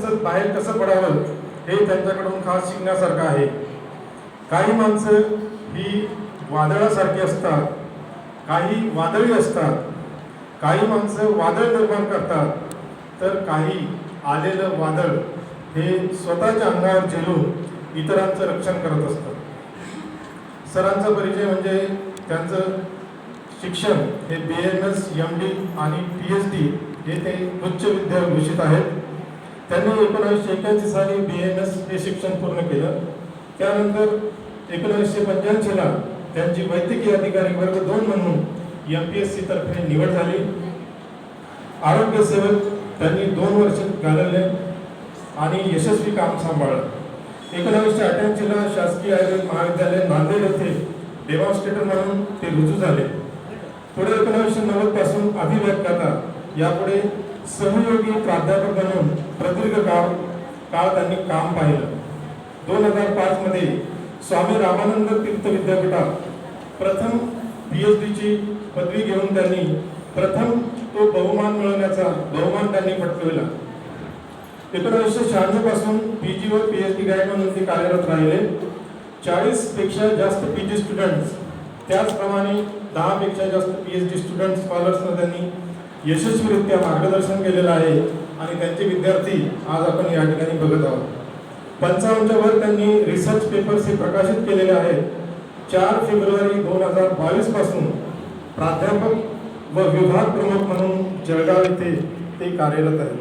माणसं बाहेर कसं पडावं हे त्यांच्याकडून खास शिकण्यासारखं आहे. काही माणसं ही वादळासारखी असतात काही वादळी असतात काही माणसं वादळ निर्माण करतात तर काही आलेलं वादळ हे स्वतःच्या अंगावर झेलून इतरांचं रक्षण करत असतात सरांचा परिचय म्हणजे त्यांचं शिक्षण हे B M S M D आणि पी एच डी हे ते उच्च विद्याभूषित आहेत. त्यांनी एकोणीसशे एक्याऐंशी साली बी एम एस हे शिक्षण पूर्ण केलं. त्यानंतर एकोणीसशे पंच्याऐंशीला त्यांची वैद्यकीय अधिकारी वर्ग दोन म्हणून एम पी एस सी तर्फे निवड झाली. आरोग्य सेवेत त्यांनी दोन वर्ष घालवले आणि यशस्वी काम सांभाळलं. एकोणीसशे अठ्ठ्याऐंशीला शासकीय आयुर्वेद महाविद्यालय नांदेड येथे डेमॉन्स्ट्रेटर म्हणून ते रुजू झाले. पुढे एकोणीसशे नव्वदपासून अभिव्यक्ता यापुढे सहयोगी प्राध्यापक म्हणून प्रदीर्घ काळ काळ त्यांनी काम पाहिलं. दोन हजार पाच मध्ये स्वामी रामानंद तीर्थ विद्यापीठात प्रथम पी एच डीची पदवी घेऊन त्यांनी प्रथम तो बहुमान मिळवण्याचा बहुमान त्यांनी पटकविला. एकोणीसशे शहाण्णवपासून पी जी व पी एच डी गाईड म्हणून ते कार्यरत राहिले. चाळीसपेक्षा जास्त पी जी स्टुडंट्स त्याचप्रमाणे दहा पेक्षा जास्त पी एच डी स्टुडंट स्कॉलर्सना त्यांनी यशस्वीरित्या मार्गदर्शन केलेलं आहे आणि त्यांचे विद्यार्थी आज आपण या ठिकाणी बघत आहोत. पंचावन्नच्या वर त्यांनी रिसर्च पेपर्स हे प्रकाशित केलेले आहेत. चार फेब्रुवारी दोन हजार बावीसपासून प्राध्यापक व विभाग प्रमुख म्हणून जळगाव येथे ते कार्यरत आहेत.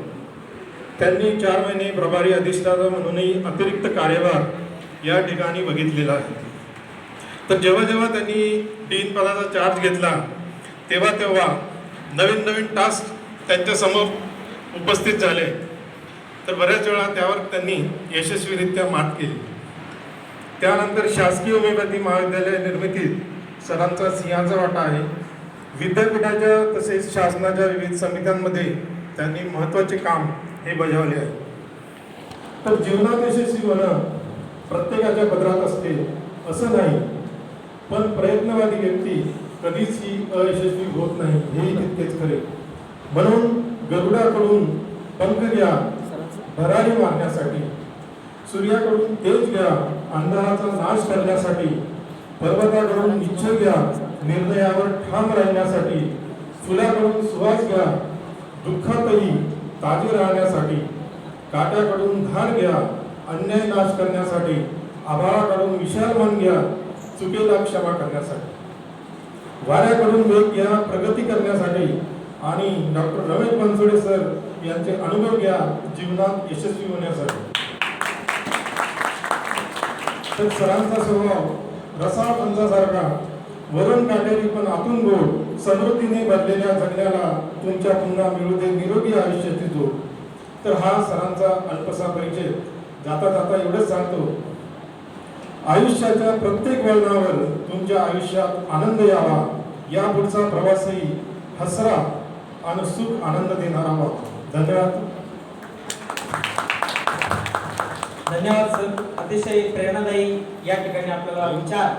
त्यांनी चार महिने प्रभारी अधिष्ठाता म्हणूनही अतिरिक्त कार्यभार या ठिकाणी बघितलेला आहे. तर जेव्हा जेव्हा त्यांनी डीन पदाचा चार्ज घेतला तेव्हा तेव्हा नवीन नवीन टास्क त्यांच्यासमोर उपस्थित झाले. तर बऱ्याच वेळा त्यावर त्यांनी यशस्वीरित्या मात केली. त्यानंतर शासकीय होमिओपॅथी महाविद्यालय निर्मितीत सरांचा सिंहाचा वाटा आहे. विद्यापीठाच्या तसेच शासनाच्या विविध समित्यांमध्ये त्यांनी महत्त्वाचे काम हे बजावले आहे. तर जीवनात यशस्वी होणं प्रत्येकाच्या पदरात असते असं नाही. पण प्रयत्नवादी व्यक्ती कधीच ही अयशस्वी होत नाही हे तितकेच खरे. म्हणून गरुडाकडून पंख घ्या भरारी मारण्यासाठी. सूर्याकडून तेज घ्या अंधाराचा नाश करण्यासाठी. पर्वताकडून निश्चय घ्या निर्णयावर ठाम राहण्यासाठी. फुलाकडून सुवास घ्या दुःखातही ताजे राहण्यासाठी. काट्याकडून धार घ्या अन्याय नाश करण्यासाठी. आभाळाकडून विशाल मान घ्या चुकीला क्षमा करण्यासाठी. वाऱ्याकडून वेग घ्या प्रगती करण्यासाठी आणि डॉक्टर रमेश बनसोडे सर यांचे अनुभव घ्या जीवनात यशस्वी होण्यासाठी. तर सरांचा स्वभाव रसाळ पंचासारखा वरून काटेरी पण आतून गोड समृद्धीने भरलेल्या जगण्याला तुमच्या पुन्हा मिळू दे निरोगी आयुष्याची जोड तर हा सरांचा अल्पसा परिचय. जाता जाता एवढंच सांगतो. आयुष्याच्या प्रत्येक वळणावर तुमच्या आयुष्यात आनंद यावा. या पुढचा प्रवासही हसरा आणि सुख आनंद देणारा व्हा. धन्यवाद. धन्यवाद सर. अतिशय प्रेरणादायी या ठिकाणी आपल्याला विचार